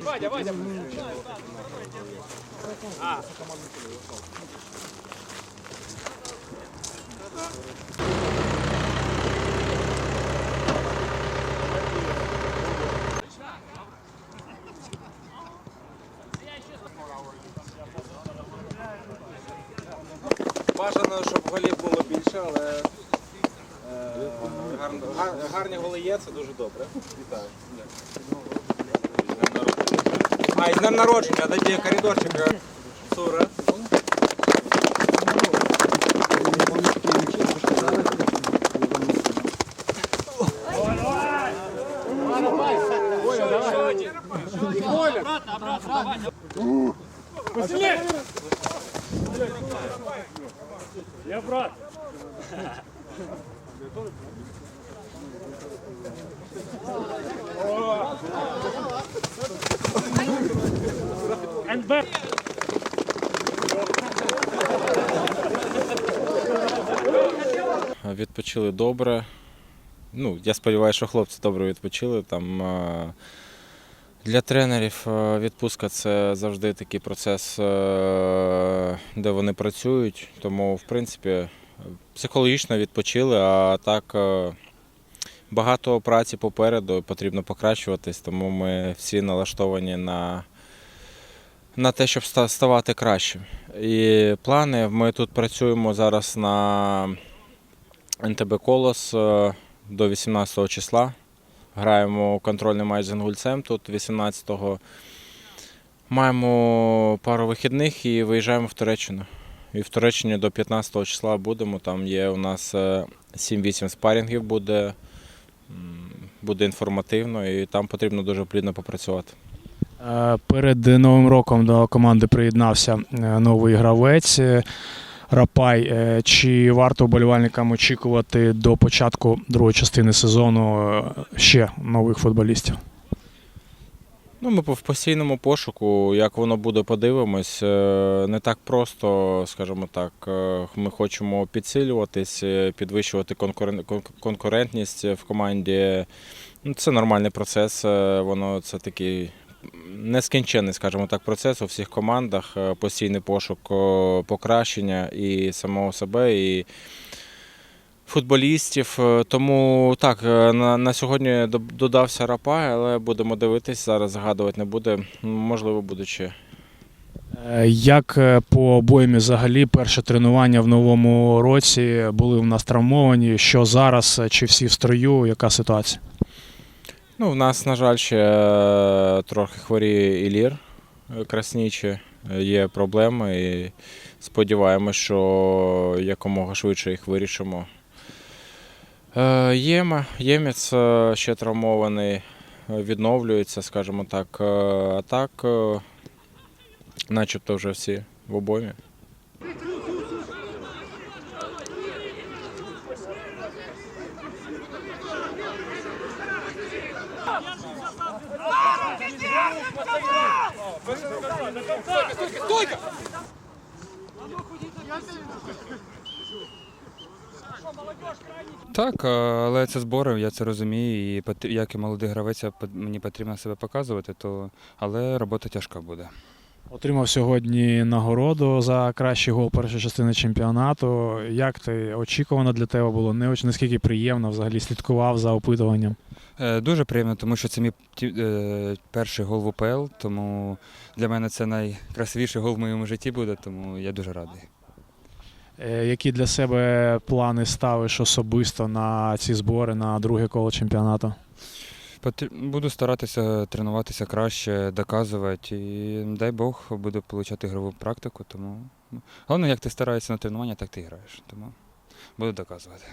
Вадя, Вадя! А, більше, але е, гар- гарні голи є, це дуже добре. Вітаю. А, і з днем народження, дайте коридорчик. Сура. Я брат. НБ. Відпочили добре. Ну, я сподіваюся, що хлопці добре відпочили. Там, е, для тренерів е, відпустка це завжди такий процес, е, де вони працюють. Тому, в принципі, психологічно відпочили, а так е, багато праці попереду, потрібно покращуватись, тому ми всі налаштовані на, на те, щоб ставати кращим. І плани ми тут працюємо зараз на. НТБ Колос до 18 числа. Граємо контрольний матч з інгульцем тут 18-го. Маємо пару вихідних і виїжджаємо в Туреччину. І в Туреччині до 15 числа будемо. Там є у нас е, 7-8 спарінгів буде. Буде інформативно і там потрібно дуже плідно попрацювати. Е, Перед новим роком до команди приєднався е, новий гравець е, Рапай. Е, Чи варто вболівальникам очікувати до початку другої частини сезону е, ще нових футболістів? Ну, ми в постійному пошуку, як воно буде, подивимось. Е, Не так просто, скажімо так. Ми хочемо підсилюватись, підвищувати конкурентність в команді. Ну, Це нормальний процес. Воно це такий нескінченний, скажімо так, процес у всіх командах. е, Постійний пошук е, покращення і самого себе, і футболістів. Е, Тому так, на, на сьогодні додався Рапай, але будемо дивитись, зараз згадувати не буде. Можливо. Е, Як по обоймі взагалі перше тренування в новому році були в нас травмовані? Що зараз? Чи всі в строю? Яка ситуація? Ну, в нас, на жаль, ще е, трохи хворіє Ілір е, Краснічі. Е, Є проблеми і сподіваємось, що якомога швидше їх вирішимо. Єма, Ємець ще травмований, відновлюється, скажімо так. А так, начебто вже всі в обоймі. Так, але це збори, я це розумію. І як і молодий гравець, мені потрібно себе показувати, то але робота тяжка буде. Отримав сьогодні нагороду за кращий гол першої частини чемпіонату. Як ти очікувано для тебе було? Не наскільки приємно взагалі слідкував за опитуванням. Е, Дуже приємно, тому що це мій е, перший гол в УПЛ, тому для мене це найкрасивіший гол в моєму житті буде, тому я дуже радий. Е, Які для себе плани ставиш особисто на ці збори на друге коло чемпіонату? Буду старатися тренуватися краще, доказувати. І дай Бог буду отримати ігрову практику. Тому ну, головне, як ти стараєшся на тренування, так ти граєш. Тому буду доказувати.